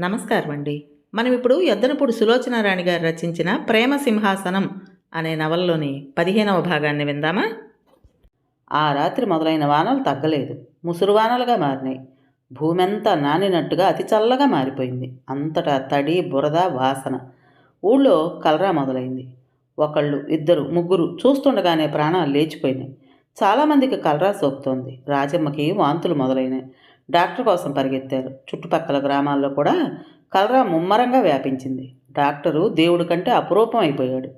నమస్కారం అండి మనం ఇప్పుడు ఎద్దనపూడి సులోచనారాణి గారు రచించిన ప్రేమ సింహాసనం అనే నవల్లోని పదిహేనవ భాగాన్ని విందామా? ఆ రాత్రి మొదలైన వానలు తగ్గలేదు. ముసురు వానలుగా మారినాయి. భూమంతా నానినట్టుగా అతి చల్లగా మారిపోయింది. అంతటా తడి బురద వాసన. ఊళ్ళో కలరా మొదలైంది. ఒకళ్ళు ఇద్దరు ముగ్గురు చూస్తుండగానే ప్రాణాలు లేచిపోయినాయి. చాలామందికి కలరా సోకుతోంది. రాజమ్మకి వాంతులు మొదలైనాయి. డాక్టర్ కోసం పరిగెత్తారు. చుట్టుపక్కల గ్రామాల్లో కూడా కలరా ముమ్మరంగా వ్యాపించింది. డాక్టరు దేవుడి కంటే అపురూపం అయిపోయాడు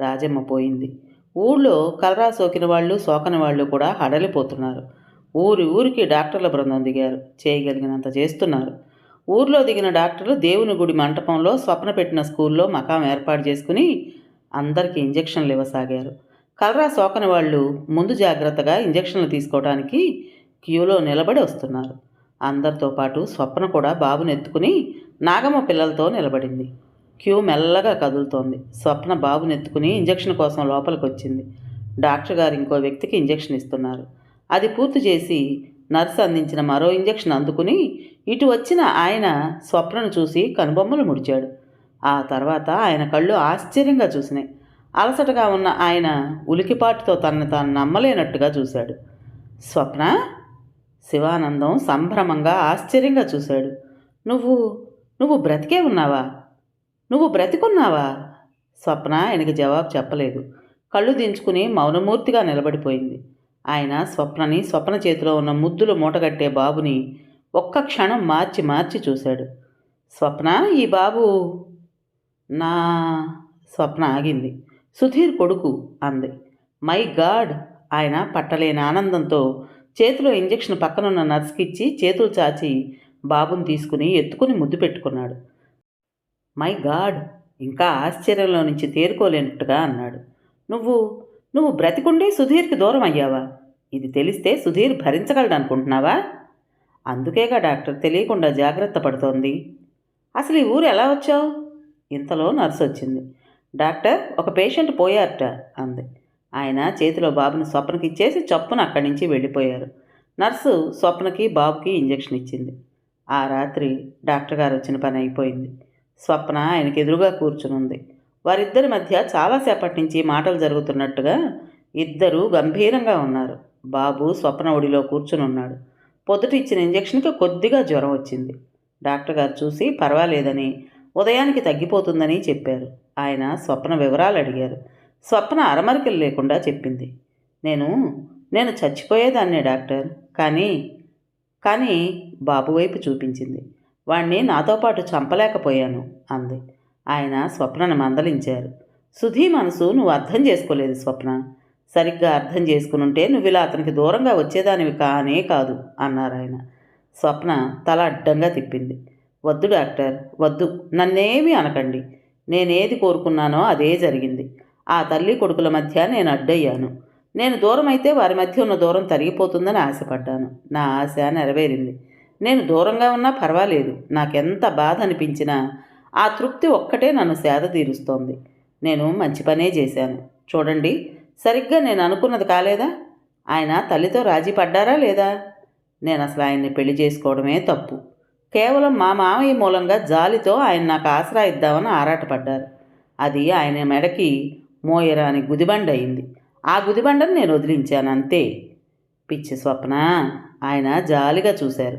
రాజమ్మ పోయింది. ఊళ్ళో కలరా సోకిన వాళ్ళు సోకని వాళ్ళు కూడా హడలిపోతున్నారు. ఊరి ఊరికి డాక్టర్ల బృందం దిగారు. చేయగలిగినంత చేస్తున్నారు. ఊర్లో దిగిన డాక్టర్లు దేవుని గుడి మంటపంలో స్వప్న పెట్టిన స్కూల్లో మకాం ఏర్పాటు చేసుకుని అందరికీ ఇంజక్షన్లు ఇవ్వసాగారు. కలరా సోకని వాళ్ళు ముందు జాగ్రత్తగా ఇంజక్షన్లు తీసుకోవడానికి క్యూలో నిలబడి వస్తున్నారు. అందరితో పాటు స్వప్న కూడా బాబుని ఎత్తుకుని నాగమ్మ పిల్లలతో నిలబడింది. క్యూ మెల్లగా కదులుతోంది. స్వప్న బాబుని ఎత్తుకుని ఇంజక్షన్ కోసం లోపలికి వచ్చింది డాక్టర్ గారు ఇంకో వ్యక్తికి ఇంజక్షన్ ఇస్తున్నారు. అది పూర్తి చేసి నర్సు అందించిన మరో ఇంజక్షన్ అందుకుని ఇటు వచ్చిన ఆయన స్వప్నను చూసి కనుబొమ్మలు ముడిచాడు. ఆ తర్వాత ఆయన కళ్ళు ఆశ్చర్యంగా చూసినాయి. అలసటగా ఉన్న ఆయన ఉలికిపాటుతో తనని తాను నమ్మలేనట్టుగా చూశాడు. స్వప్న? శివానందం సంభ్రమంగా ఆశ్చర్యంగా చూశాడు. నువ్వు నువ్వు బ్రతికే ఉన్నావా? నువ్వు బ్రతికున్నావా? స్వప్న ఆయనకి జవాబు చెప్పలేదు. కళ్ళు దించుకుని మౌనమూర్తిగా నిలబడిపోయింది. ఆయన స్వప్నని స్వప్న చేతిలో ఉన్న ముద్దులు మూటగట్టే బాబుని ఒక్క క్షణం మార్చి మార్చి చూశాడు. స్వప్న ఈ బాబు నా స్వప్న ఆగింది. సుధీర్ కొడుకు అంది. My god! ఆయన పట్టలేని ఆనందంతో చేతిలో ఇంజెక్షన్ పక్కనున్న నర్స్కి ఇచ్చి చేతులు చాచి బాబుని తీసుకుని ఎత్తుకుని ముద్దు పెట్టుకున్నాడు. మై గాడ్ ఇంకా ఆశ్చర్యంలో నుంచి తేరుకోలేనట్టుగా అన్నాడు. నువ్వు నువ్వు బ్రతికుండి సుధీర్కి దూరం అయ్యావా? ఇది తెలిస్తే సుధీర్ భరించగలడు అనుకుంటున్నావా అందుకేగా డాక్టర్ తెలియకుండా జాగ్రత్త పడుతోంది. అసలు ఈ ఊరు ఎలా వచ్చావు? ఇంతలో నర్సు వచ్చింది డాక్టర్ ఒక పేషెంట్ పోయారట అంది. ఆయన చేతిలో బాబుని స్వప్నకి ఇచ్చేసి చప్పున అక్కడి నుంచి వెళ్ళిపోయారు. నర్సు స్వప్నకి బాబుకి ఇంజెక్షన్ ఇచ్చింది. ఆ రాత్రి డాక్టర్ గారు వచ్చిన పని అయిపోయింది. స్వప్న ఆయనకి ఎదురుగా కూర్చునుంది. వారిద్దరి మధ్య చాలాసేపటి నుంచి మాటలు జరుగుతున్నట్టుగా ఇద్దరూ గంభీరంగా ఉన్నారు. బాబు స్వప్న ఒడిలో కూర్చుని ఉన్నాడు పొద్దుట ఇచ్చిన ఇంజెక్షన్కి కొద్దిగా జ్వరం వచ్చింది. డాక్టర్ గారు చూసి పర్వాలేదని ఉదయానికి తగ్గిపోతుందని చెప్పారు. ఆయన స్వప్న వివరాలు అడిగారు. స్వప్న అరమరికలు లేకుండా చెప్పింది. నేను నేను చచ్చిపోయేదాన్నే డాక్టర్. కానీ కానీ బాబు వైపు చూపించింది. వాణ్ణి నాతో పాటు చంపలేకపోయాను అంది. ఆయన స్వప్నను మందలించారు. సుధీ మనసు నువ్వు అర్థం చేసుకోలేదు స్వప్న. సరిగ్గా అర్థం చేసుకునుంటే నువ్వు ఇలా అతనికి దూరంగా వచ్చేదానివి కానే కాదు అన్నారు ఆయన. స్వప్న తల అడ్డంగా తిప్పింది. వద్దు డాక్టర్ వద్దు. నన్నేమీ అనకండి. నేనేది కోరుకున్నానో అదే జరిగింది. ఆ తల్లి కొడుకుల మధ్య నేను అడ్డయ్యాను. నేను దూరం అయితే వారి మధ్య ఉన్న దూరం తరిగిపోతుందని ఆశపడ్డాను. నా ఆశ నెరవేరింది. నేను దూరంగా ఉన్నా పర్వాలేదు. నాకెంత బాధ అనిపించినా ఆ తృప్తి ఒక్కటే నన్ను సేద తీరుస్తోంది. నేను మంచి పనే చేశాను. చూడండి సరిగ్గా నేను అనుకున్నది కాలేదా? ఆయన తల్లితో రాజీ పడ్డారా లేదా? నేను అసలు ఆయన్ని పెళ్ళి చేసుకోవడమే తప్పు. కేవలం మా మామయ్య మూలంగా జాలితో ఆయన నాకు ఆసరా ఇద్దామని ఆరాటపడ్డారు. అది ఆయన మెడకి మోయరాని గుదిబండ అయింది. ఆ గుదిబండను నేను వదిలించాను అంతే. పిచ్చి స్వప్న. ఆయన జాలిగా చూశారు.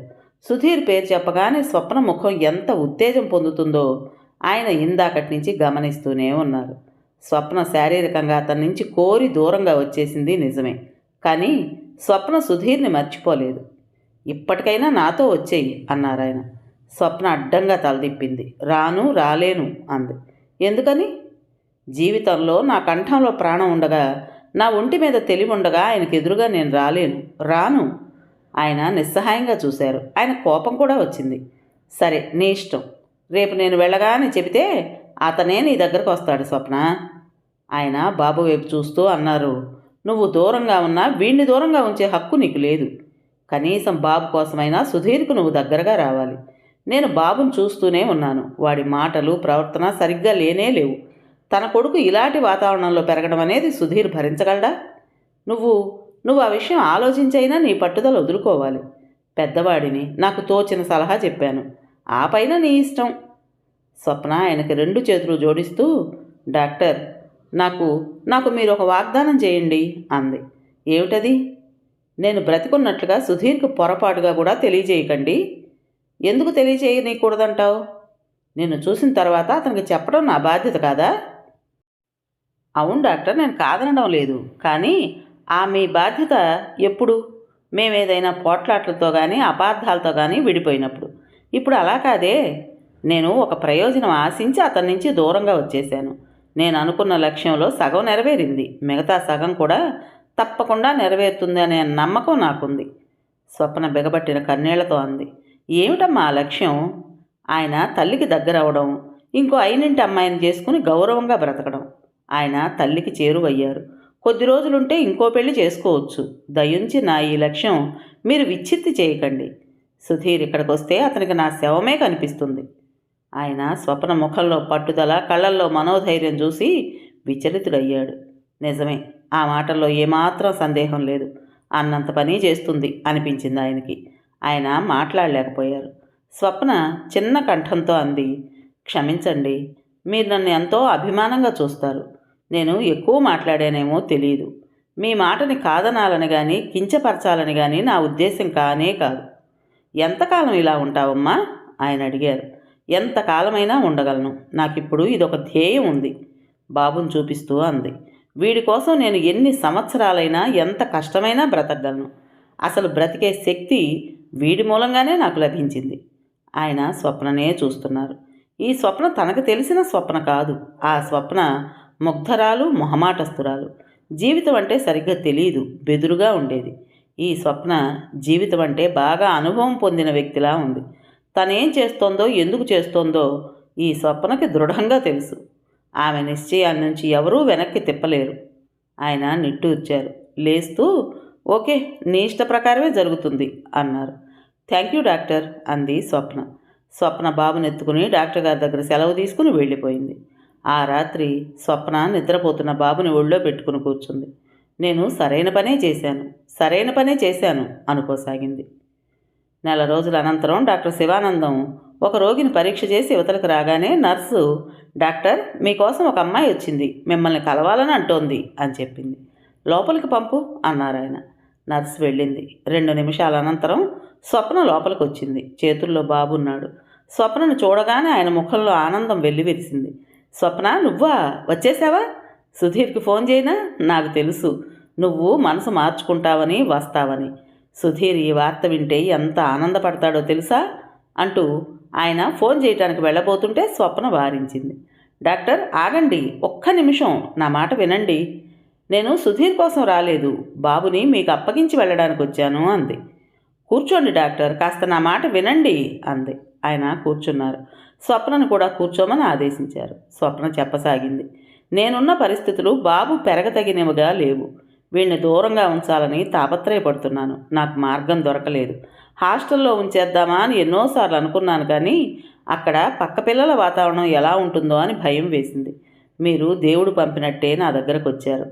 సుధీర్ పేరు చెప్పగానే స్వప్న ముఖం ఎంత ఉత్తేజం పొందుతుందో ఆయన ఇందాకటి నుంచి గమనిస్తూనే ఉన్నారు. స్వప్న శారీరకంగా అతని నుంచి కోరి దూరంగా వచ్చేసింది నిజమే. కానీ స్వప్న సుధీర్ని మర్చిపోలేదు. ఇప్పటికైనా నాతో వచ్చేయి అన్నారు ఆయన స్వప్న అడ్డంగా తలదిప్పింది. రాను రాలేను అంది. ఎందుకని? జీవితంలో నా కంఠంలో ప్రాణం ఉండగా నా ఒంటి మీద తెలివి ఉండగా ఆయనకు ఎదురుగా నేను రాలేను. రాను. ఆయన నిస్సహాయంగా చూశారు. ఆయన కోపం కూడా వచ్చింది. సరే నీ ఇష్టం. రేపు నేను వెళ్ళగానే చెబితే అతనే నీ దగ్గరకు వస్తాడు స్వప్న. ఆయన బాబు వైపు చూస్తూ అన్నారు. నువ్వు దూరంగా ఉన్నా వీణ్ణి దూరంగా ఉంచే హక్కు నీకు లేదు. కనీసం బాబు కోసమైనా సుధీర్కు నువ్వు దగ్గరగా రావాలి. నేను బాబును చూస్తూనే ఉన్నాను. వాడి మాటలు ప్రవర్తన సరిగ్గా లేనే లేవు. తన కొడుకు ఇలాంటి వాతావరణంలో పెరగడం అనేది సుధీర్ భరించగలడా? నువ్వు నువ్వు ఆ విషయం ఆలోచించైనా నీ పట్టుదల వదులుకోవాలి. పెద్దవాడిని నాకు తోచిన సలహా చెప్పాను. ఆ పైన నీ ఇష్టం. స్వప్న ఆయనకి రెండు చేతులు జోడిస్తూ డాక్టర్ నాకు నాకు మీరు ఒక వాగ్దానం చేయండి అంది. ఏమిటది? నేను బ్రతికున్నట్లుగా సుధీర్కు పొరపాటుగా కూడా తెలియజేయకండి. ఎందుకు తెలియజేయనీయకూడదంటావు నిన్ను చూసిన తర్వాత అతనికి చెప్పడం నా బాధ్యత కాదా? అవును డాక్టర్ నేను కాదనడం లేదు. కానీ ఆ మీ బాధ్యత ఎప్పుడు? మేమేదైనా పోట్లాట్లతో కానీ అపార్థాలతో కానీ విడిపోయినప్పుడు. ఇప్పుడు అలా కాదే. నేను ఒక ప్రయోజనం ఆశించి అతని నుంచి దూరంగా వచ్చేసాను నేను అనుకున్న లక్ష్యంలో సగం నెరవేరింది. మిగతా సగం కూడా తప్పకుండా నెరవేరుతుంది అనే నమ్మకం నాకుంది. స్వప్న బిగబట్టిన కన్నీళ్ళతో అంది. ఏమిటమ్మా ఆ లక్ష్యం? ఆయన తల్లికి దగ్గర అవడం ఇంకో అయినింటి అమ్మాయిని చేసుకుని గౌరవంగా బ్రతకడం. ఆయన తల్లికి చేరువయ్యారు. కొద్ది రోజులుంటే ఇంకో పెళ్ళి చేసుకోవచ్చు. దయుంచి నా ఈ లక్ష్యం మీరు విచ్ఛిత్తి చేయకండి. సుధీర్ ఇక్కడికి వస్తే అతనికి నా శవమే కనిపిస్తుంది. ఆయన స్వప్న ముఖంలో పట్టుదల కళ్ళల్లో మనోధైర్యం చూసి విచలితుడయ్యాడు. నిజమే ఆ మాటల్లో ఏమాత్రం సందేహం లేదు. అన్నంత పని చేస్తుంది అనిపించింది ఆయనకి. ఆయన మాట్లాడలేకపోయారు. స్వప్న చిన్న కంఠంతో అంది క్షమించండి మీరు నన్ను ఎంతో అభిమానంగా చూస్తారు. నేను ఎక్కువ మాట్లాడానేమో తెలియదు మీ మాటని కాదనాలని కానీ కించపరచాలని కానీ నా ఉద్దేశం కానే కాదు. ఎంతకాలం ఇలా ఉంటావమ్మా? ఆయన అడిగారు. ఎంతకాలమైనా ఉండగలను. నాకిప్పుడు ఇదొక ధ్యేయం ఉంది బాబుని చూపిస్తూ అంది. వీడి కోసం నేను ఎన్ని సంవత్సరాలైనా ఎంత కష్టమైనా బ్రతకగలను. అసలు బ్రతికే శక్తి వీడి మూలంగానే నాకు లభించింది. ఆయన స్వప్ననే చూస్తున్నారు. ఈ స్వప్న తనకు తెలిసిన స్వప్న కాదు. ఆ స్వప్న ముగ్ధరాలు మొహమాటస్తురాలు. జీవితం అంటే సరిగ్గా తెలియదు బెదురుగా ఉండేది. ఈ స్వప్న జీవితం అంటే బాగా అనుభవం పొందిన వ్యక్తిలా ఉంది. తనేం చేస్తోందో ఎందుకు చేస్తోందో ఈ స్వప్నకి దృఢంగా తెలుసు. ఆమె నిశ్చయాన్ని నుంచి ఎవరూ వెనక్కి తిప్పలేరు. ఆయన నిట్టూర్చారు లేస్తూ ఓకే నీ ఇష్ట ప్రకారమే జరుగుతుంది అన్నారు. థ్యాంక్ యూ డాక్టర్ అంది స్వప్న. స్వప్న బాబునెత్తుకుని డాక్టర్ గారి దగ్గర సెలవు తీసుకుని వెళ్ళిపోయింది. ఆ రాత్రి స్వప్న నిద్రపోతున్న బాబుని ఒళ్ళో పెట్టుకుని కూర్చుంది. నేను సరైన పనే చేశాను సరైన పనే చేశాను అనుకోసాగింది. నెల రోజుల అనంతరం డాక్టర్ శివానందం ఒక రోగిని పరీక్ష చేసి యువతలకు రాగానే నర్సు డాక్టర్ మీకోసం ఒక అమ్మాయి వచ్చింది మిమ్మల్ని కలవాలని అంటోంది అని చెప్పింది. లోపలికి పంపు అన్నారు ఆయన. నర్సు వెళ్ళింది. రెండు నిమిషాల అనంతరం స్వప్న లోపలికి వచ్చింది చేతుల్లో బాబున్నాడు. స్వప్నను చూడగానే ఆయన ముఖంలో ఆనందం వెల్లివిరిసింది. స్వప్న నువ్వా? వచ్చేసావా? సుధీర్కి ఫోన్ చేయనా? నాకు తెలుసు. నువ్వు మనసు మార్చుకుంటావని వస్తావని. సుధీర్ ఈ వార్త వింటే ఎంత ఆనందపడతాడో తెలుసా? అంటూ ఆయన ఫోన్ చేయటానికి వెళ్ళబోతుంటే స్వప్న వారించింది. డాక్టర్ ఆగండి. ఒక్క నిమిషం. నా మాట వినండి. నేను సుధీర్ కోసం రాలేదు. బాబుని మీకు అప్పగించి వెళ్ళడానికి వచ్చాను అంది. కూర్చోండి డాక్టర్. కాస్త నా మాట వినండి అంది. ఆయన కూర్చున్నారు. స్వప్నను కూడా కూర్చోమని ఆదేశించారు. స్వప్న చెప్పసాగింది. నేనున్న పరిస్థితులు బాబు పెరగతగినవిగా లేవు. వీణ్ణి దూరంగా ఉంచాలని తాపత్రయపడుతున్నాను. నాకు మార్గం దొరకలేదు. హాస్టల్లో ఉంచేద్దామా అని ఎన్నోసార్లు అనుకున్నాను కానీ అక్కడ పక్క పిల్లల వాతావరణం ఎలా ఉంటుందో అని భయం వేసింది. మీరు దేవుడు పంపినట్టే నా దగ్గరకు వచ్చారు.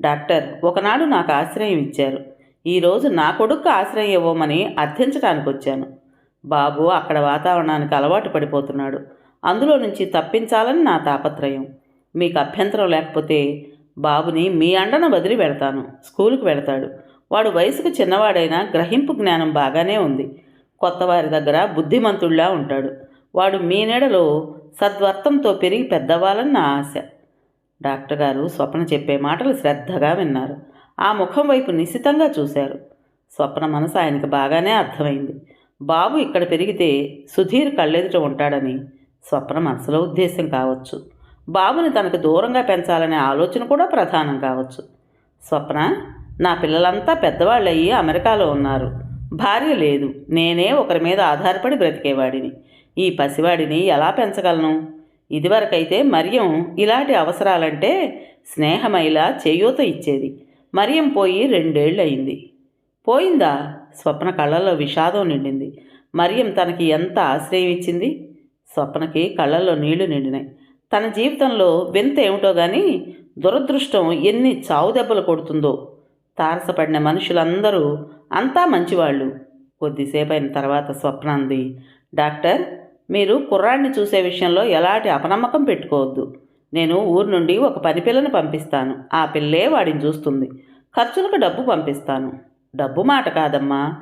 డాక్టర్ ఒకనాడు నాకు ఆశ్రయం ఇచ్చారు. ఈరోజు నా కొడుకు ఆశ్రయం ఇవ్వమని అర్థించడానికి వచ్చాను బాబు అక్కడ వాతావరణానికి అలవాటు పడిపోతున్నాడు. అందులో నుంచి తప్పించాలని నా తాపత్రయం. మీకు అభ్యంతరం లేకపోతే బాబుని మీ అండన వదిలి వెళ్తాను. స్కూలుకు వెళ్తాడు. వాడు వయసుకు చిన్నవాడైనా గ్రహింపు జ్ఞానం బాగానే ఉంది. కొత్తవారి దగ్గర బుద్ధిమంతుడిలా ఉంటాడు. వాడు మీ నీడలో సద్వర్తంతో పెరిగి పెద్దవాళ్ళని నా ఆశ. డాక్టర్ గారు స్వప్న చెప్పే మాటలు శ్రద్ధగా విన్నారు. ఆ ముఖం వైపు నిశితంగా చూశారు. స్వప్న మనసు ఆయనకు బాగానే అర్థమైంది. బాబు ఇక్కడ పెరిగితే సుధీర్ కళ్ళెదుట ఉంటాడని స్వప్న మనసులో ఉద్దేశం కావచ్చు. బాబుని తనకు దూరంగా పెంచాలనే ఆలోచన కూడా ప్రధానం కావచ్చు. స్వప్న నా పిల్లలంతా పెద్దవాళ్ళయ్యి అమెరికాలో ఉన్నారు. భార్య లేదు. నేనే ఒకరి మీద ఆధారపడి బ్రతికేవాడిని. ఈ పసివాడిని ఎలా పెంచగలను? ఇదివరకైతే మరియం ఇలాంటి అవసరాలంటే స్నేహమైలా చేయూత ఇచ్చేది. మరియం పోయి రెండేళ్ళు అయింది పోయిందా? స్వప్న కళ్ళల్లో విషాదం నిండింది. మరియం తనకి ఎంత ఆశ్రయం ఇచ్చింది? స్వప్నకి కళ్ళల్లో నీళ్ళు నిండినాయి. తన జీవితంలో వింత ఏమిటో కానీ దురదృష్టం ఎన్ని చావు దెబ్బలు కొడుతుందో. తారసపడిన మనుషులందరూ అంతా మంచివాళ్ళు. కొద్దిసేపు అయిన తర్వాత స్వప్న అంది డాక్టర్ మీరు కుర్రాడిని చూసే విషయంలో ఎలాంటి అపనమ్మకం పెట్టుకోవద్దు. నేను ఊరు నుండి ఒక పని పిల్లని పంపిస్తాను. ఆ పిల్లే వాడిని చూస్తుంది. ఖర్చులకు డబ్బు పంపిస్తాను. డబ్బు మాట కాదమ్మా.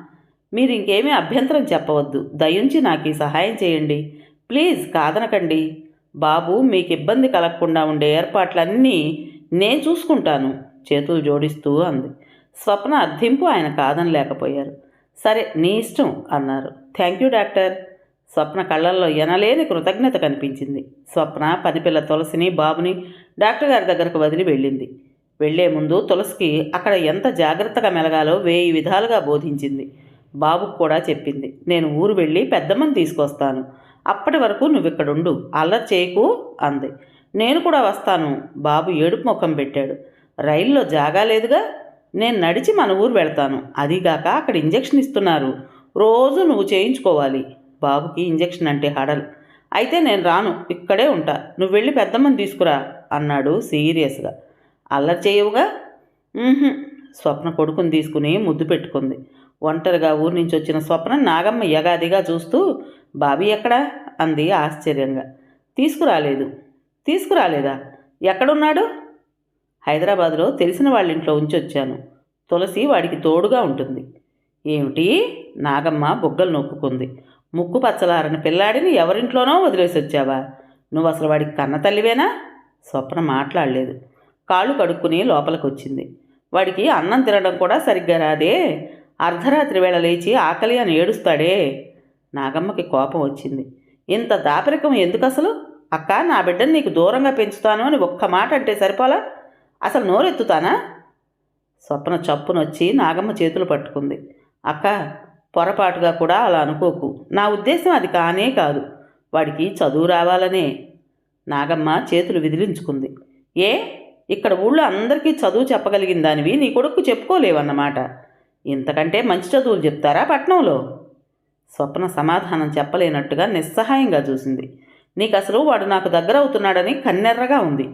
మీరు ఇంకేమీ అభ్యంతరం చెప్పవద్దు. దయించి నాకు ఈ సహాయం చేయండి. ప్లీజ్ కాదనకండి. బాబు మీకు ఇబ్బంది కలగకుండా ఉండే ఏర్పాట్లన్నీ నేను చూసుకుంటాను చేతులు జోడిస్తూ అంది. స్వప్న అర్థింపు ఆయన కాదనలేకపోయారు. సరే నీ ఇష్టం అన్నారు. Thank you doctor. స్వప్న కళ్ళల్లో ఎనలేని కృతజ్ఞత కనిపించింది. స్వప్న పనిపిల్ల తులసిని బాబుని డాక్టర్ గారి దగ్గరకు వదిలి వెళ్ళింది. వెళ్ళే ముందు తులసికి అక్కడ ఎంత జాగ్రత్తగా మెలగాలో వేయి విధాలుగా బోధించింది. బాబుకు కూడా చెప్పింది నేను ఊరు వెళ్ళి పెద్దమ్మని తీసుకొస్తాను. అప్పటి వరకు నువ్విక్కడుండు అల్లరి చేయకు అంది. నేను కూడా వస్తాను బాబు ఏడుపు ముఖం పెట్టాడు. రైల్లో జాగా లేదుగా? నేను నడిచి మన ఊరు వెళ్తాను. అదిగాక అక్కడ ఇంజెక్షన్ ఇస్తున్నారు. రోజు నువ్వు చేయించుకోవాలి బాబుకి ఇంజెక్షన్ అంటే హడల్. అయితే నేను రాను ఇక్కడే ఉంటా. నువ్వు వెళ్ళి పెద్దమ్మని తీసుకురా అన్నాడు సీరియస్గా. అల్లరి చేయవుగా? స్వప్న కొడుకుని తీసుకుని ముద్దు పెట్టుకుంది. ఒంటరిగా ఊరి నుంచి వచ్చిన స్వప్న నాగమ్మ యగాదిగా చూస్తూ బాబీ ఎక్కడా? అంది ఆశ్చర్యంగా. తీసుకురాలేదు. తీసుకురాలేదా? ఎక్కడున్నాడు? హైదరాబాద్లో తెలిసిన వాళ్ళ ఇంట్లో ఉంచొచ్చాను. తులసి వాడికి తోడుగా ఉంటుంది. ఏమిటి? నాగమ్మ బుగ్గలు నొక్కుకుంది. ముక్కు పచ్చలారని పిల్లాడిని ఎవరింట్లోనో వదిలేసి వచ్చావా నువ్వు అసలు వాడికి కన్న తల్లివేనా? స్వప్న మాట్లాడలేదు. కాళ్ళు కడుక్కుని లోపలికి వచ్చింది వాడికి అన్నం తినడం కూడా సరిగ్గా రాదే. అర్ధరాత్రి వేళ లేచి ఆకలి అని ఏడుస్తాడే. నాగమ్మకి కోపం వచ్చింది. ఇంత దాపరికం ఎందుకు అసలు అక్క నా బిడ్డని నీకు దూరంగా పెంచుతాను అని ఒక్క మాట అంటే సరిపోలా? అసలు నోరెత్తుతానా? స్వప్న చప్పునొచ్చి నాగమ్మ చేతులు పట్టుకుంది. అక్క పొరపాటుగా కూడా అలా అనుకోకు. నా ఉద్దేశం అది కానే కాదు. వాడికి చదువు రావాలనే. నాగమ్మ చేతులు విదిలించుకుంది. ఏ? ఇక్కడ ఊళ్ళో అందరికీ చదువు చెప్పగలిగిన దానివి నీ కొడుకు చెప్పుకోలేవన్నమాట. ఇంతకంటే మంచి చదువులు చెప్తారా పట్నంలో? స్వప్న సమాధానం చెప్పలేనట్టుగా నిస్సహాయంగా చూసింది. నీకు అసలు వాడు నాకు దగ్గర అవుతున్నాడని కన్నెర్రగా ఉంది.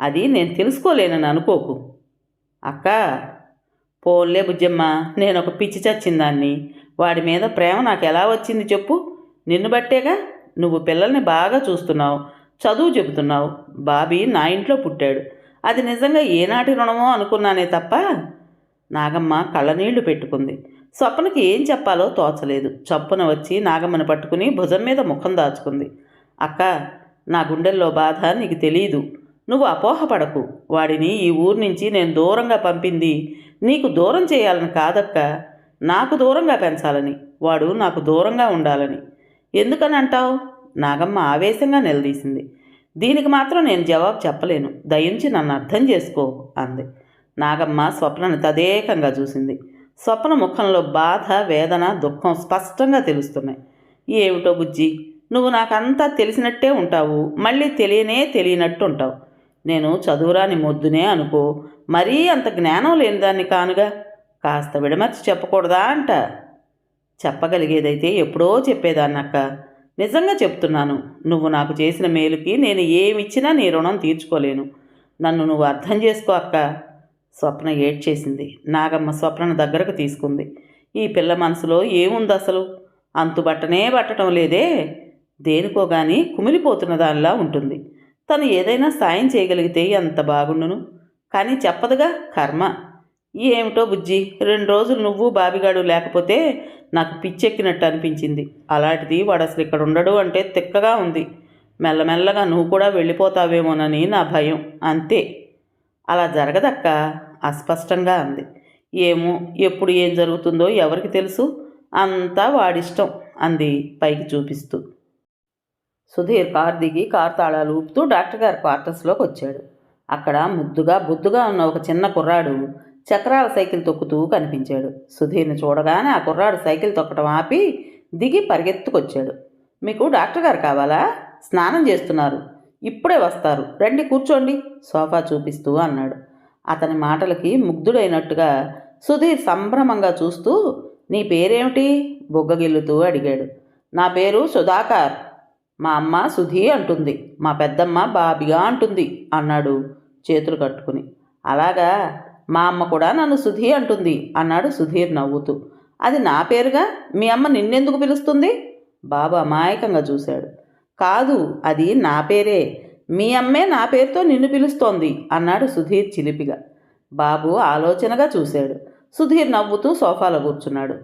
అది నేను తెలుసుకోలేనని అనుకోకు. అక్క పోన్లే బుజ్జమ్మ నేను ఒక పిచ్చి చచ్చిందాన్ని. వాడి మీద ప్రేమ నాకు ఎలా వచ్చింది చెప్పు. నిన్ను బట్టేగా నువ్వు పిల్లల్ని బాగా చూస్తున్నావు చదువు చెబుతున్నావు. బాబీ నా ఇంట్లో పుట్టాడు. అది నిజంగా ఏనాటి రుణమో అనుకున్నానే తప్ప నాగమ్మ కళ్ళనీళ్ళు పెట్టుకుంది. స్వప్నకి ఏం చెప్పాలో తోచలేదు. చప్పున వచ్చి నాగమ్మని పట్టుకుని భుజం మీద ముఖం దాచుకుంది. అక్క నా గుండెల్లో బాధ నీకు తెలియదు నువ్వు అపోహపడకు. వాడిని ఈ ఊరు నుంచి నేను దూరంగా పంపింది నీకు దూరం చేయాలని కాదక్క. నాకు దూరంగా పెంచాలని. వాడు నాకు దూరంగా ఉండాలని. ఎందుకని అంటావు? నాగమ్మ ఆవేశంగా నిలదీసింది. దీనికి మాత్రం నేను జవాబు చెప్పలేను. దయించి నన్ను అర్థం చేసుకో అంది. నాగమ్మ స్వప్నను తదేకంగా చూసింది. స్వప్న ముఖంలో బాధ వేదన దుఃఖం స్పష్టంగా తెలుస్తున్నాయి. ఏమిటో బుజ్జి నువ్వు నాకంతా తెలిసినట్టే ఉంటావు. మళ్ళీ తెలియనే తెలియనట్టు ఉంటావు నేను చదువురాని మొద్దునే అనుకో. మరీ అంత జ్ఞానం లేని దాన్ని కానుగా కాస్త విడమర్చి చెప్పకూడదా అంట. చెప్పగలిగేదైతే ఎప్పుడో చెప్పేదాన్నక్క. నిజంగా చెప్తున్నాను నువ్వు నాకు చేసిన మేలుకి నేను ఏమిచ్చినా నీ రుణం తీర్చుకోలేను. నన్ను నువ్వు అర్థం చేసుకో అక్క. స్వప్న ఏడ్చేసింది. నాగమ్మ స్వప్నను దగ్గరకు తీసుకుంది. ఈ పిల్ల మనసులో ఏముంది అసలు? అంతు బట్టనే పట్టడం లేదే? దేనికో గాని కుమిలిపోతున్న దానిలా ఉంటుంది. తను ఏదైనా సాయం చేయగలిగితే ఎంత బాగుండును? కానీ చెప్పదుగా కర్మ. ఏమిటో బుజ్జి రెండు రోజులు నువ్వు బాబిగాడు లేకపోతే నాకు పిచ్చెక్కినట్టు అనిపించింది. అలాంటిది వాడు అసలు ఇక్కడ ఉండడు అంటే తిక్కగా ఉంది. మెల్లమెల్లగా నువ్వు కూడా వెళ్ళిపోతావేమోనని నా భయం. అంతే. అలా జరగదక్క అస్పష్టంగా అంది. ఏమో ఎప్పుడు ఏం జరుగుతుందో ఎవరికి తెలుసు? అంతా వాడిష్టం అంది పైకి చూపిస్తూ. సుధీర్ కార్ దిగి కార్ తాళాలు ఊపుతూ డాక్టర్ గారి క్వార్టర్స్లోకి వచ్చాడు. అక్కడ ముద్దుగా బుద్దుగా ఉన్న ఒక చిన్న కుర్రాడు చక్రాల సైకిల్ తొక్కుతూ కనిపించాడు. సుధీర్ని చూడగానే ఆ కుర్రాడు సైకిల్ తొక్కటం ఆపి దిగి పరిగెత్తుకొచ్చాడు. మీకు డాక్టర్ గారు కావాలా? స్నానం చేస్తున్నారు. ఇప్పుడే వస్తారు. రండి కూర్చోండి. సోఫా చూపిస్తూ అన్నాడు. అతని మాటలకి ముగ్ధుడైనట్టుగా సుధీర్ సంభ్రమంగా చూస్తూ నీ పేరేమిటి? బొగ్గగిల్లుతూ అడిగాడు. నా పేరు సుధాకర్. మా అమ్మ సుధీ అంటుంది. మా పెద్దమ్మ బాబిగా అంటుంది అన్నాడు చేతులు కట్టుకుని. అలాగా? మా అమ్మ కూడా నన్ను సుధీ అంటుంది అన్నాడు సుధీర్ నవ్వుతూ. అది నా పేరుగా? మీ అమ్మ నిన్నెందుకు పిలుస్తుంది? బాబు అమాయకంగా చూశాడు. కాదు అది నా పేరే. మీ అమ్మే నా పేరుతో నిన్ను పిలుస్తోంది అన్నాడు సుధీర్ చిలిపిగా. బాబు ఆలోచనగా చూశాడు. సుధీర్ నవ్వుతూ సోఫాలో కూర్చున్నాడు.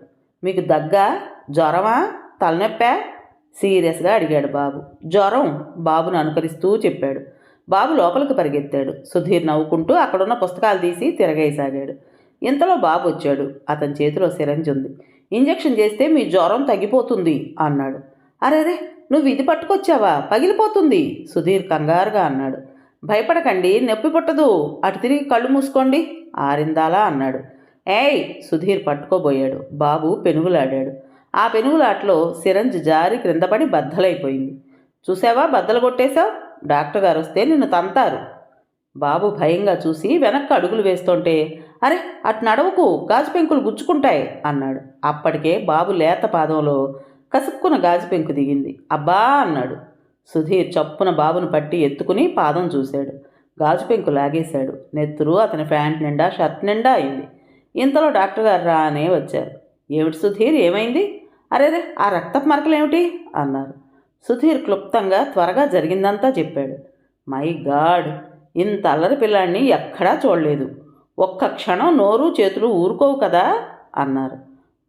మీకు దగ్గ? జ్వరమా? తలనొప్పా? సీరియస్గా అడిగాడు బాబు. జ్వరం? బాబును అనుకరిస్తూ చెప్పాడు. బాబు లోపలికి పరిగెత్తాడు. సుధీర్ నవ్వుకుంటూ అక్కడున్న పుస్తకాలు తీసి తిరగేయసాగాడు ఇంతలో బాబు వచ్చాడు. అతని చేతిలో సిరంజ్ ఉంది. ఇంజెక్షన్ చేస్తే మీ జ్వరం తగ్గిపోతుంది అన్నాడు. అరేరే నువ్వు ఇది పట్టుకొచ్చావా? పగిలిపోతుంది. సుధీర్ కంగారుగా అన్నాడు. భయపడకండి నొప్పి పుట్టదు. అటు తిరిగి కళ్ళు మూసుకోండి ఆరిందాలా అన్నాడు. ఏయ్ సుధీర్ పట్టుకోబోయాడు. బాబు పెనుగులాడాడు. ఆ పెనుగులాటలో సిరంజ్ జారి క్రిందపడి బద్దలైపోయింది. చూసావా? బద్దలు కొట్టేశావు? డాక్టర్ గారు వస్తే నిన్ను తంతారు. బాబు భయంగా చూసి వెనక్కి అడుగులు వేస్తుంటే అరే అటు నడవకు గాజు పెంకులు గుచ్చుకుంటాయి అన్నాడు. అప్పటికే బాబు లేత పాదంలో కసుక్కున గాజు పెంకు దిగింది. అబ్బా అన్నాడు. సుధీర్ చప్పున బాబును పట్టి ఎత్తుకుని పాదం చూశాడు. గాజు పెంకు లాగేశాడు. నెత్తురు అతని ప్యాంట్ నిండా షర్ట్ నిండా అయింది. ఇంతలో డాక్టర్ గారు రానే వచ్చారు. ఏమిటి సుధీర్ ఏమైంది? అరేరే ఆ రక్తపు మరకలేమిటి? అన్నారు. సుధీర్ క్లుప్తంగా త్వరగా జరిగిందంతా చెప్పాడు. My god! ఇంత అల్లరి పిల్లాడిని ఎక్కడా చూడలేదు. ఒక్క క్షణం నోరు చేతులు ఊరుకోవు కదా? అన్నారు.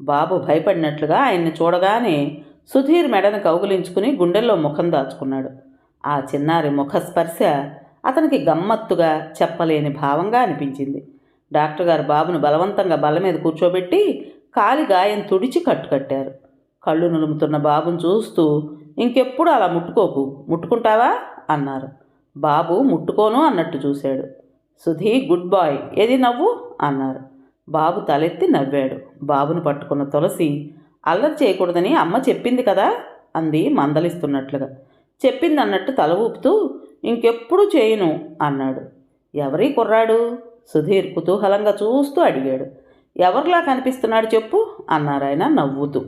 బాబు భయపడినట్లుగా ఆయన్ని చూడగానే సుధీర్ మెడను కౌగులించుకుని గుండెల్లో ముఖం దాచుకున్నాడు. ఆ చిన్నారి ముఖస్పర్శ అతనికి గమ్మత్తుగా చెప్పలేని భావంగా అనిపించింది. డాక్టర్ గారు బాబును బలవంతంగా బల్ల మీద కూర్చోబెట్టి కాలి గాయం తుడిచి కట్టుకట్టారు. కళ్ళు నులుముతున్న బాబును చూస్తూ ఇంకెప్పుడు అలా ముట్టుకోకు. ముట్టుకుంటావా? అన్నారు. బాబు ముట్టుకోను అన్నట్టు చూశాడు. Sudhi good boy. ఏది నవ్వు? అన్నారు. బాబు తలెత్తి నవ్వాడు. బాబును పట్టుకున్న తులసి అల్లరి చేయకూడదని అమ్మ చెప్పింది కదా? అంది మందలిస్తున్నట్లుగా. చెప్పింది అన్నట్టు తల ఊపుతూ ఇంకెప్పుడు చేయను అన్నాడు. ఎవరి కుర్రాడు? సుధీర్ కుతూహలంగా చూస్తూ అడిగాడు. ఎవరిలా కనిపిస్తున్నాడు చెప్పు? అన్నారాయన నవ్వుతూ.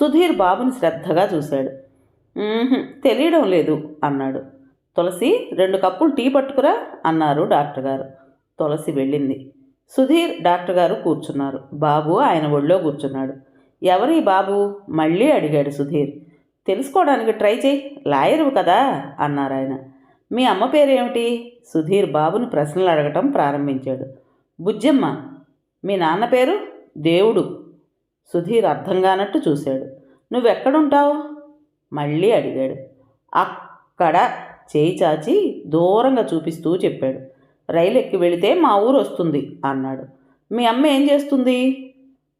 సుధీర్ బాబుని శ్రద్ధగా చూశాడు. తెలియడం లేదు అన్నాడు. తులసి రెండు కప్పులు టీ పట్టుకురా అన్నారు డాక్టర్ గారు తులసి వెళ్ళింది. సుధీర్ డాక్టర్ గారు కూర్చున్నారు. బాబు ఆయన ఒళ్ళో కూర్చున్నాడు. ఎవరి బాబు? మళ్ళీ అడిగాడు సుధీర్. తెలుసుకోవడానికి ట్రై చేయి లాయరు కదా అన్నారు ఆయన. మీ అమ్మ పేరేమిటి? సుధీర్ బాబుని ప్రశ్నలు అడగటం ప్రారంభించాడు. బుజ్జమ్మ. మీ నాన్న పేరు? దేవుడు. సుధీర్ అర్థం కానట్టు చూశాడు. నువ్వెక్కడుంటావు? మళ్ళీ అడిగాడు. అక్కడ చేయి చాచి దూరంగా చూపిస్తూ చెప్పాడు. రైలు ఎక్కి వెళితే మా ఊరు వస్తుంది అన్నాడు. మీ అమ్మ ఏం చేస్తుంది?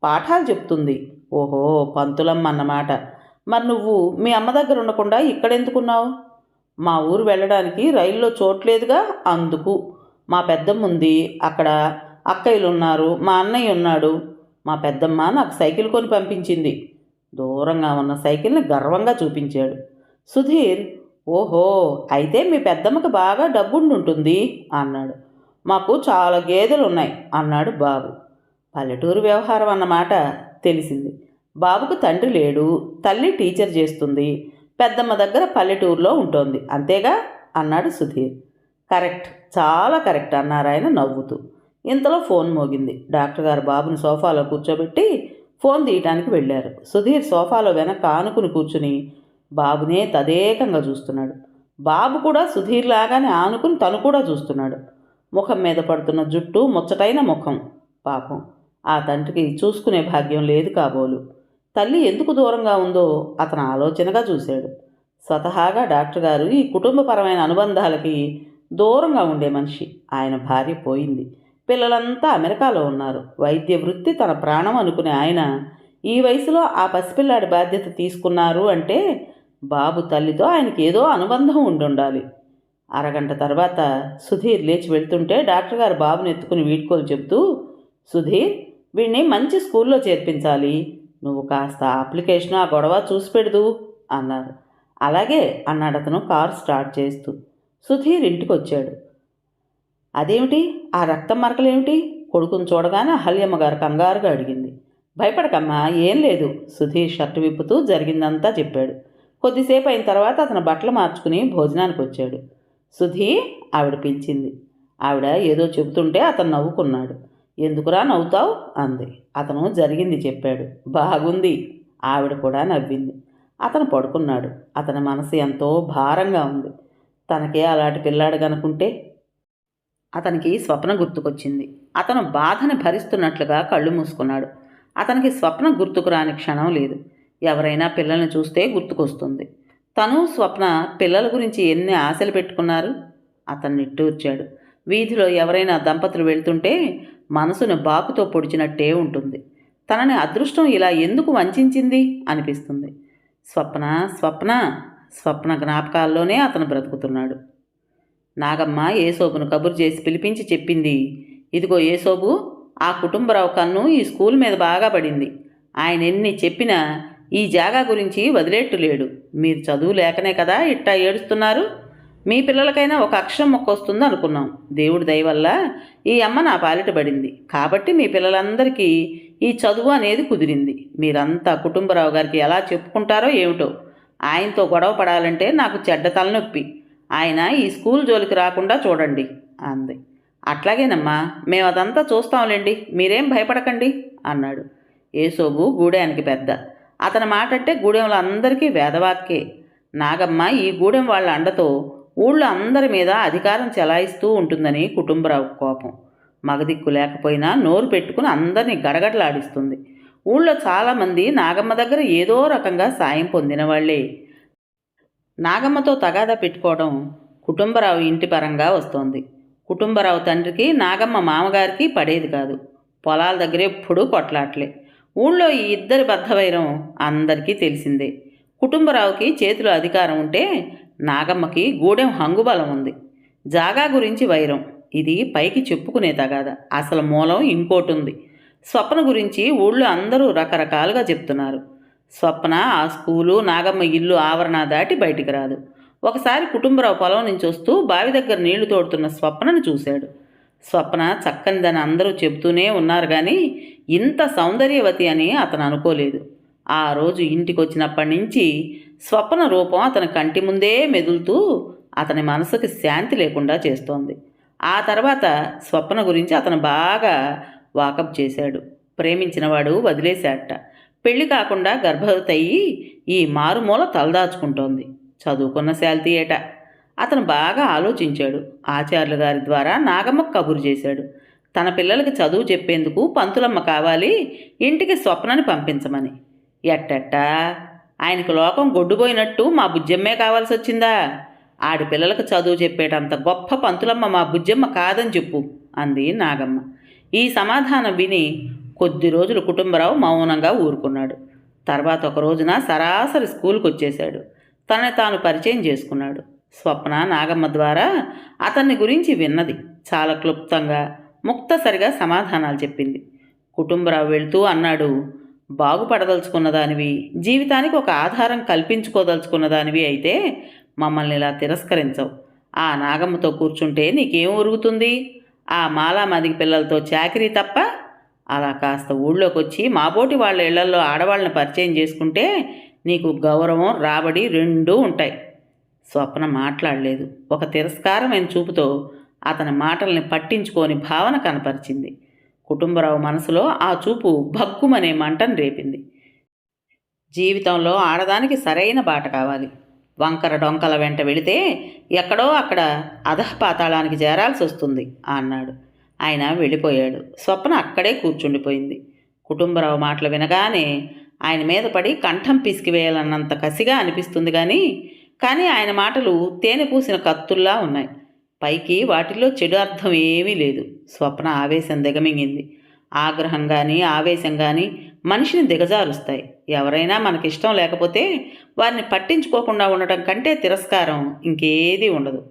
పాఠాలు చెప్తుంది. ఓహో పంతులమ్మ అన్నమాట. మరి నువ్వు మీ అమ్మ దగ్గర ఉండకుండా ఇక్కడెందుకున్నావు? మా ఊరు వెళ్ళడానికి రైల్లో చోట్లేదుగా అందుకు. మా పెద్దమ్మ ఉంది అక్కడ అక్కయ్యలు ఉన్నారు మా అన్నయ్య ఉన్నాడు. మా పెద్దమ్మ నాకు సైకిల్ కొని పంపించింది. దూరంగా ఉన్న సైకిల్ని గర్వంగా చూపించాడు. సుధీర్ ఓహో అయితే మీ పెద్దమ్మకి బాగా డబ్బుండుంటుంది అన్నాడు. మాకు చాలా గేదెలు ఉన్నాయి అన్నాడు బాబు. పల్లెటూరు వ్యవహారం అన్నమాట తెలిసింది. బాబుకు తండ్రి లేడు తల్లి టీచర్ చేస్తుంది పెద్దమ్మ దగ్గర పల్లెటూరులో ఉంటుంది అంతేగా? అన్నాడు సుధీర్. కరెక్ట్ చాలా కరెక్ట్ అన్నారు ఆయన నవ్వుతూ. ఇంతలో ఫోన్ మోగింది. డాక్టర్ గారు బాబుని సోఫాలో కూర్చోబెట్టి ఫోన్ తీయటానికి వెళ్ళారు. సుధీర్ సోఫాలో వెనక ఆనుకుని కూర్చుని బాబునే తదేకంగా చూస్తున్నాడు. బాబు కూడా సుధీర్ లాగానే ఆనుకుని తను కూడా చూస్తున్నాడు. ముఖం మీద పడుతున్న జుట్టు ముచ్చటైన ముఖం. పాపం. ఆ తండ్రికి చూసుకునే భాగ్యం లేదు కాబోలు. తల్లి ఎందుకు దూరంగా ఉందో అతను ఆలోచనగా చూశాడు. స్వతహాగా డాక్టర్ గారు ఈ కుటుంబపరమైన అనుబంధాలకి దూరంగా ఉండే మనిషి. ఆయన భార్య పోయింది. పిల్లలంతా అమెరికాలో ఉన్నారు. వైద్య వృత్తి తన ప్రాణం అనుకునే ఆయన ఈ వయసులో ఆ పసిపిల్లాడి బాధ్యత తీసుకున్నారు అంటే బాబు తల్లితో ఆయనకి ఏదో అనుబంధం ఉండుండాలి అరగంట తర్వాత సుధీర్ లేచి వెళ్తుంటే డాక్టర్ గారు బాబుని ఎత్తుకుని వీడ్కోలు చెబుతూ సుధీర్ వీడిని మంచి స్కూల్లో చేర్పించాలి. నువ్వు కాస్త అప్లికేషన్ ఆ గొడవ చూసి పెడదు అన్నారు. అలాగే అన్నాడు అతను కార్ స్టార్ట్ చేస్తూ. సుధీర్ ఇంటికి వచ్చాడు అదేమిటి? ఆ రక్తం మరకలేమిటి? కొడుకుని చూడగానే అహల్యమ్మగారు కంగారుగా అడిగింది. భయపడకమ్మా ఏం లేదు. సుధీర్ షర్టు విప్పుతూ జరిగిందంతా చెప్పాడు. కొద్దిసేపు అయిన తర్వాత అతను బట్టలు మార్చుకుని భోజనానికి వచ్చాడు. సుధీ ఆవిడ పిలిచింది. ఆవిడ ఏదో చెబుతుంటే అతను నవ్వుకున్నాడు. ఎందుకురా నవ్వుతావు? అంది. అతను జరిగింది చెప్పాడు. బాగుంది. ఆవిడ కూడా నవ్వింది. అతను పడుకున్నాడు. అతని మనసు ఎంతో భారంగా ఉంది. తనకే అలాంటి పిల్లాడు కనుకుంటే అతనికి స్వప్న గుర్తుకొచ్చింది. అతను బాధను భరిస్తున్నట్లుగా కళ్ళు మూసుకున్నాడు. అతనికి స్వప్న గుర్తుకు రాని క్షణం లేదు. ఎవరైనా పిల్లల్ని చూస్తే గుర్తుకొస్తుంది. తను స్వప్న పిల్లల గురించి ఎన్ని ఆశలు పెట్టుకున్నారు? అతను నిట్టూర్చాడు. వీధిలో ఎవరైనా దంపతులు వెళ్తుంటే మనసును బాకుతో పొడిచినట్టే ఉంటుంది. తనని అదృష్టం ఇలా ఎందుకు వంచింది అనిపిస్తుంది. స్వప్న స్వప్న స్వప్న జ్ఞాపకాల్లోనే అతను బ్రతుకుతున్నాడు. నాగమ్మ ఏసోబును కబురు చేసి పిలిపించి చెప్పింది. ఇదిగో ఏసోబు ఆ కుటుంబరావు కన్ను ఈ స్కూల్ మీద బాగా పడింది. ఆయన ఎన్ని చెప్పినా ఈ జాగా గురించి వదిలేట్టు లేడు. మీరు చదువు లేకనే కదా ఇట్టా ఏడుస్తున్నారు? మీ పిల్లలకైనా ఒక అక్షరం మొక్క వస్తుంది అనుకున్నాం. దేవుడి దయ వల్ల ఈ అమ్మ నా పాలిట పడింది. కాబట్టి మీ పిల్లలందరికీ ఈ చదువు అనేది కుదిరింది. మీరంతా కుటుంబరావు గారికి ఎలా చెప్పుకుంటారో ఏమిటో. ఆయనతో గొడవ పడాలంటే నాకు చెడ్డ తలనొప్పి. ఆయన ఈ స్కూల్ జోలికి రాకుండా చూడండి అంది. అట్లాగేనమ్మా మేము అదంతా చూస్తాంలేండి మీరేం భయపడకండి అన్నాడు. ఏసోబు గూడెనికి పెద్ద. అతని మాట అంటే గూడెంలో అందరికీ వేదవాక్కే. నాగమ్మ ఈ గూడెం వాళ్ళ అండతో ఊళ్ళో అందరి మీద అధికారం చెలాయిస్తూ ఉంటుందని కుటుంబరావు కోపం. మగదిక్కు లేకపోయినా నోరు పెట్టుకుని అందరినీ గడగడలాడిస్తుంది. ఊళ్ళో చాలామంది నాగమ్మ దగ్గర ఏదో రకంగా సాయం పొందిన వాళ్ళే నాగమ్మతో తగాదా పెట్టుకోవడం కుటుంబరావు ఇంటి పరంగా వస్తోంది. కుటుంబరావు తండ్రికి నాగమ్మ మామగారికి పడేది కాదు. పొలాల దగ్గర ఎప్పుడూ కొట్లాట్లే. ఊళ్ళో ఈ ఇద్దరి బద్ధవైరం అందరికీ తెలిసిందే. కుటుంబరావుకి చేతిలో అధికారం ఉంటే నాగమ్మకి గూడెం హంగుబలం ఉంది. జాగా గురించి వైరం. ఇది పైకి చెప్పుకునే తగాద. అసలు మూలం ఇంకోటి ఉంది స్వప్న గురించి ఊళ్ళో అందరూ రకరకాలుగా చెప్తున్నారు. స్వప్న ఆ స్కూలు నాగమ్మ ఇల్లు ఆవరణ దాటి బయటికి రాదు. ఒకసారి కుటుంబరావు పొలం నుంచి వస్తూ బావి దగ్గర నీళ్ళు తోడుతున్న స్వప్నను చూశాడు. స్వప్న చక్కనిదని అందరూ చెబుతూనే ఉన్నారు కానీ ఇంత సౌందర్యవతి అని అతను అనుకోలేదు. ఆ రోజు ఇంటికి వచ్చినప్పటి నుంచి స్వప్న రూపం అతని కంటి ముందే మెదులుతూ అతని మనసుకి శాంతి లేకుండా చేస్తోంది. ఆ తర్వాత స్వప్న గురించి అతను బాగా వాకప్ చేశాడు. ప్రేమించినవాడు వదిలేశాడట. పెళ్ళి కాకుండా గర్భవతయ్యి ఈ మారుమూల తలదాచుకుంటోంది. చదువుకున్న శాల్తీ ఏట. అతను బాగా ఆలోచించాడు. ఆచార్యుల గారి ద్వారా నాగమ్మకు కబురు చేశాడు. తన పిల్లలకి చదువు చెప్పేందుకు పంతులమ్మ కావాలి ఇంటికి స్వప్నని పంపించమని. ఎట్టెట్టా? ఆయనకు లోకం గొడ్డుపోయినట్టు మా బుజ్జమ్మే కావాల్సి వచ్చిందా ఆడి పిల్లలకు చదువు చెప్పేటంత గొప్ప పంతులమ్మ మా బుజ్జమ్మ కాదని చెప్పు అంది నాగమ్మ. ఈ సమాధానం విని కొద్ది రోజులు కుటుంబరావు మౌనంగా ఊరుకున్నాడు. తర్వాత ఒక రోజున సరాసరి స్కూల్కి వచ్చేశాడు తనని తాను పరిచయం చేసుకున్నాడు. స్వప్న నాగమ్మ ద్వారా అతన్ని గురించి విన్నది. చాలా క్లుప్తంగా ముక్తసరిగా సమాధానాలు చెప్పింది. కుటుంబరావు వెళ్తూ అన్నాడు బాగుపడదలుచుకున్నదానివి జీవితానికి ఒక ఆధారం కల్పించుకోదలుచుకున్నదానివి అయితే మమ్మల్ని ఇలా తిరస్కరించవు. ఆ నాగమ్మతో కూర్చుంటే నీకేం ఉరుగుతుంది ఆ మాలామదికి పిల్లలతో చాకరీ తప్ప అలా కాస్త ఊళ్ళోకి వచ్చి మాబోటి వాళ్ళ ఇళ్ళలో ఆడవాళ్ళని పరిచయం చేసుకుంటే నీకు గౌరవం రాబడి రెండూ ఉంటాయి. స్వప్న మాట్లాడలేదు. ఒక తిరస్కారమైన చూపుతో అతని మాటల్ని పట్టించుకోని భావన కనపరిచింది. కుటుంబరావు మనసులో ఆ చూపు భగ్గుమనే మంటను రేపింది. జీవితంలో ఆడదానికి సరైన బాట కావాలి. వంకర డొంకల వెంట వెళితే ఎక్కడో అక్కడ అధఃపాతాళానికి చేరాల్సి వస్తుంది అన్నాడు. ఆయన వెళ్ళిపోయాడు. స్వప్న అక్కడే కూర్చుండిపోయింది. కుటుంబరావు మాటలు వినగానే ఆయన మీద పడి కంఠం పిసికివేయాలన్నంత కసిగా అనిపిస్తుంది కానీ కానీ ఆయన మాటలు తేనె పూసిన కత్తుల్లా ఉన్నాయి. పైకి వాటిల్లో చెడు అర్థం ఏమీ లేదు. స్వప్న ఆవేశం దిగమింగింది. ఆగ్రహం కానీ ఆవేశం కానీ మనిషిని దిగజారుస్తాయి. ఎవరైనా మనకిష్టం లేకపోతే వారిని పట్టించుకోకుండా ఉండటం కంటే తిరస్కారం ఇంకేదీ ఉండదు.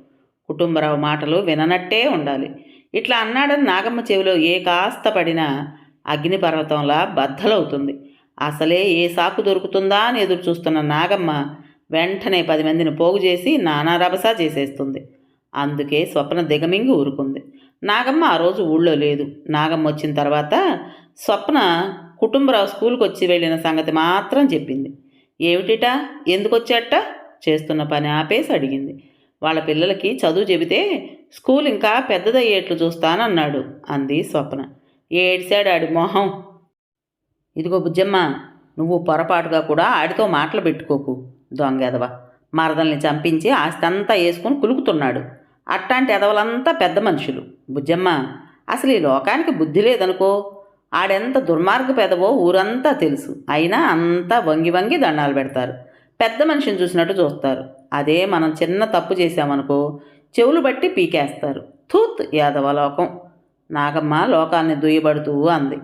కుటుంబరావు మాటలు విననట్టే ఉండాలి. ఇట్లా అన్నాడని నాగమ్మ చెవిలో ఏ కాస్త పడినా అగ్నిపర్వతంలా బద్దలవుతుంది. అసలే ఏ సాకు దొరుకుతుందా అని ఎదురు చూస్తున్న నాగమ్మ వెంటనే పది మందిని పోగు చేసి నానా రభసా చేసేస్తుంది. అందుకే స్వప్న దిగమింగి ఊరుకుంది. నాగమ్మ ఆ రోజు ఊళ్ళో లేదు. నాగమ్మ వచ్చిన తర్వాత స్వప్న కుటుంబరావు స్కూల్కి వచ్చి వెళ్ళిన సంగతి మాత్రం చెప్పింది. ఏమిటిటా? ఎందుకు వచ్చాట చేస్తున్న పని ఆపేసి అడిగింది. వాళ్ళ పిల్లలకి చదువు చెబితే స్కూల్ ఇంకా పెద్దదయ్యేట్లు చూస్తానన్నాడు అంది స్వప్న. ఏడిశాడు ఆడి మొహం. ఇదిగో బుజ్జమ్మ నువ్వు పొరపాటుగా కూడా ఆడితో మాటలు పెట్టుకోకు దొంగెదవ. మరదల్ని చంపించి ఆస్తి అంతా వేసుకుని కులుకుతున్నాడు. అట్టాంటి ఎదవలంతా పెద్ద మనుషులు. బుజ్జమ్మ అసలు ఈ లోకానికి బుద్ధి లేదనుకో. ఆడెంత దుర్మార్గ పెదవో ఊరంతా తెలుసు. అయినా అంతా వంగి వంగి దండాలు పెడతారు. పెద్ద మనిషిని చూసినట్టు చూస్తారు. అదే మనం చిన్న తప్పు చేశామనుకో చెవులు బట్టి పీకేస్తారు. తూత్ యాదవ లోకం నాగమ్మ లోకాన్ని దుయ్యబడుతూ అంది.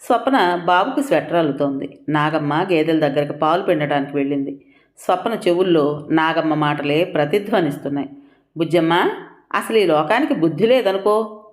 స్వప్న బాబుకు స్వెటర్ అల్లుతోంది. నాగమ్మ గేదెల దగ్గరికి పాలు పిండటానికి వెళ్ళింది. స్వప్న చెవుల్లో నాగమ్మ మాటలే ప్రతిధ్వనిస్తున్నాయి. బుజ్జమ్మ అసలు ఈ లోకానికి బుద్ధి లేదనుకో.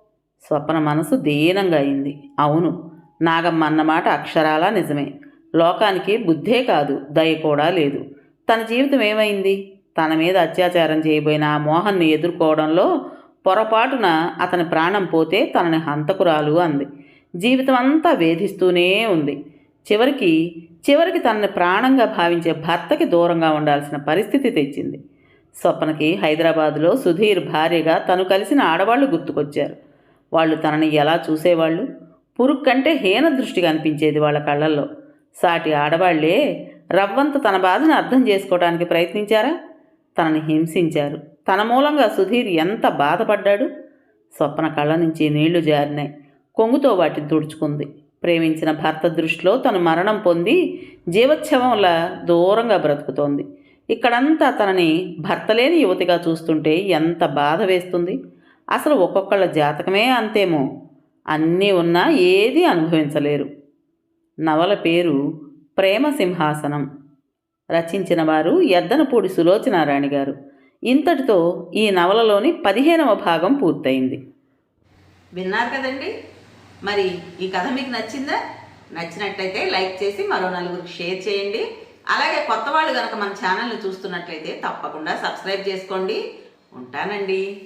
స్వప్న మనసు దీనంగా అయింది. అవును నాగమ్మ అన్నమాట అక్షరాలా నిజమే. లోకానికి బుద్ధే కాదు దయ కూడా లేదు. తన జీవితం ఏమైంది? తన మీద అత్యాచారం చేయబోయిన ఆ మోహన్ని ఎదుర్కోవడంలో పొరపాటున అతని ప్రాణం పోతే తనని హంతకురాలు అంది. జీవితం అంతా వేధిస్తూనే ఉంది. చివరికి చివరికి తనని ప్రాణంగా భావించే భర్తకి దూరంగా ఉండాల్సిన పరిస్థితి తెచ్చింది. స్వప్నకి హైదరాబాదులో సుధీర్ భార్యగా తను కలిసిన ఆడవాళ్ళు గుర్తుకొచ్చారు. వాళ్ళు తనని ఎలా చూసేవాళ్ళు? పురుగు కంటే హీన దృష్టిగా అనిపించేది వాళ్ళ కళ్ళల్లో. సాటి ఆడవాళ్ళే రవ్వంత తన బాధను అర్థం చేసుకోవడానికి ప్రయత్నించారా? తనని హింసించారు. తన మూలంగా సుధీర్ ఎంత బాధపడ్డాడు? స్వప్న కళ్ళ నుంచి నీళ్ళు జారినాయి. కొంగుతో వాటిని తుడుచుకుంది. ప్రేమించిన భర్త దృష్టిలో తను మరణం పొంది జీవోత్సవంలా దూరంగా బ్రతుకుతోంది. ఇక్కడంతా తనని భర్త లేని యువతిగా చూస్తుంటే ఎంత బాధ వేస్తుంది? అసలు ఒక్కొక్కళ్ళ జాతకమే అంతేమో. అన్నీ ఉన్నా ఏదీ అనుభవించలేరు. నవల పేరు ప్రేమ సింహాసనం రచించిన వారు ఎద్దనపూడి సులోచనారాణి గారు. ఇంతటితో ఈ నవలలోని పదిహేనవ భాగం పూర్తయింది. విన్నారు కదండి? మరి ఈ కథ మీకు నచ్చిందా? నచ్చినట్టయితే లైక్ చేసి మరో నలుగురికి షేర్ చేయండి. అలాగే కొత్త వాళ్ళు కనుక మన ఛానల్ని చూస్తున్నట్లయితే తప్పకుండా సబ్స్క్రైబ్ చేసుకోండి. ఉంటానండి.